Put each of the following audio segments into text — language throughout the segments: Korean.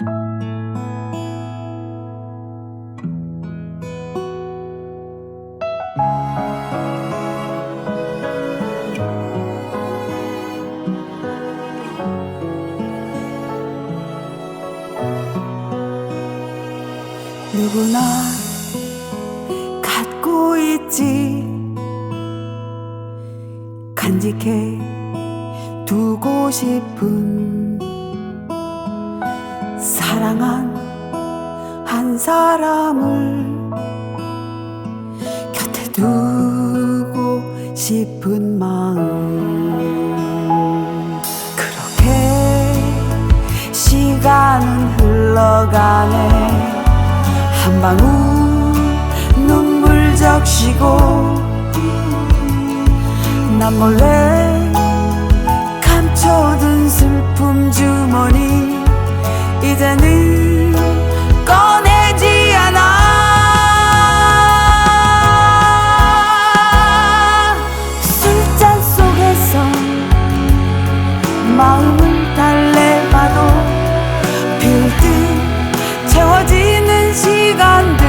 누구나 갖고 있지. 간직해 두고 싶은 사랑한 한 사람을 곁에 두고 싶은 마음. 그렇게 시간은 흘러가네. 한 방울 눈물 적시고 난 몰래 감춰둔 슬픔 주머니 이제는 꺼내지 않아. 술잔 속에서 마음을 달래봐도 빌듯 채워지는 시간들.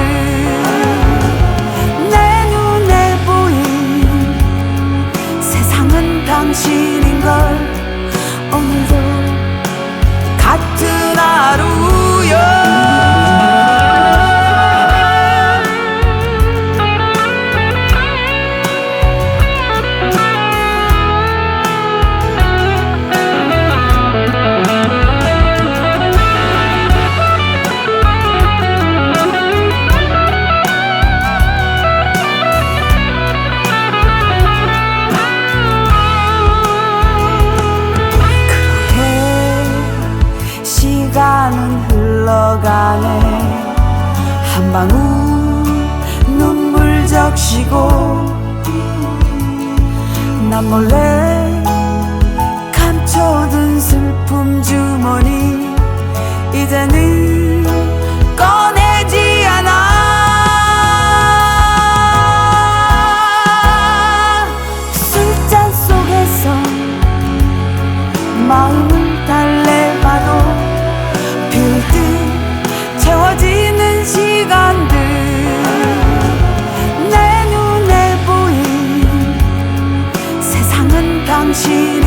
내 눈에 보인 세상은 당신 흘러가네 한 방울 눈물 적시고 난 몰래 감춰둔 슬픔 주머니 이제는 내